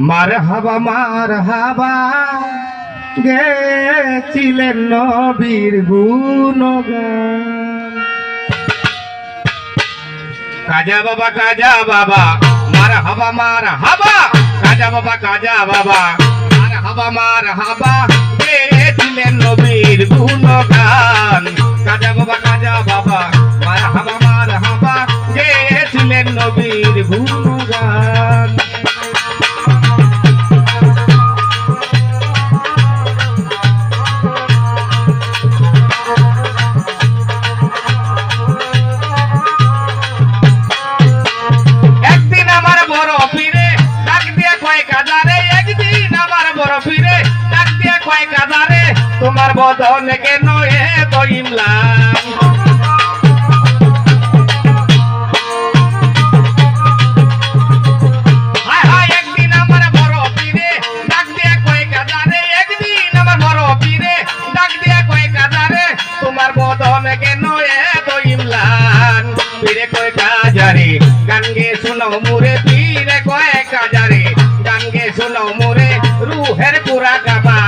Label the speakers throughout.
Speaker 1: মার হাবা মার হাবা। গেছিলেন নবীর কাজা বাবা কাজা বাবা, মার হাবা মার হাবা। কাজা বাবা কাজা বাবা, মার হাবা মার হাবা। গেছিলেন নবীর গুণগান। কাজা বাবা পীরে কয়েক হাজারে গান গে শোনাও মুরে, পীরে কয়েক হাজারে, গান গে শোনাও মুরে, রুহের পুরা কাবার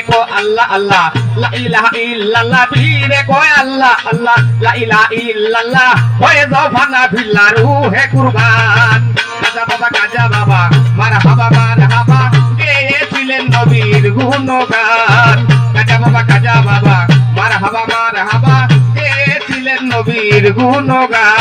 Speaker 1: পীরে কো আল্লাহ আল্লাহ। লা ইলাহা ইল্লাল্লাহ পীরে কয় আল্লাহ আল্লাহ। লা ইল্লাল্লাহ হয়ে জফানা ফিল্লা রুহে কুরবান। কাজা বাবা কাজা বাবা মার হাবা মার হাবা গেয়েছিলেন নবীর গুণগান? কাজা বাবা কাজা বাবা মার হাবা মার হাবা গেয়েছিলেন নবীর গুণগান?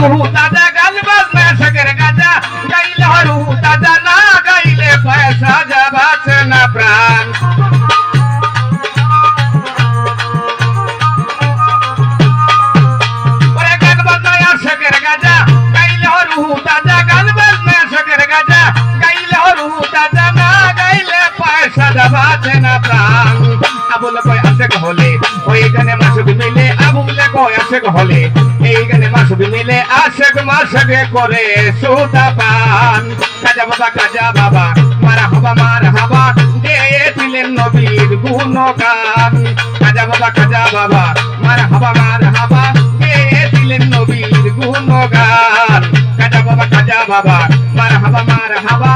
Speaker 1: রুহু তাজা গান বাজনায় আশাকের গাজা। গাইলে রুহু তাজা না গাইলে পয়সা যাবাছে না প্রাণ। রুহু তাজা না প্রাণ। আবুল কয় আশেক হলে, ওই গানে মাসুক মিলে আবুল কয় আশেক হলে। মিলে আশেক করে সুতা পান। কাজা বাবা কাজা বাবা, মারা হবা হাবা গেয়ে দিলেন নবীর গুণগান। কাজা বাবা কাজা বাবা, মারা হবা হাবা দিলেন নবীর কাজা বাবা কাজা বাবা, মার হাবা মার হাবা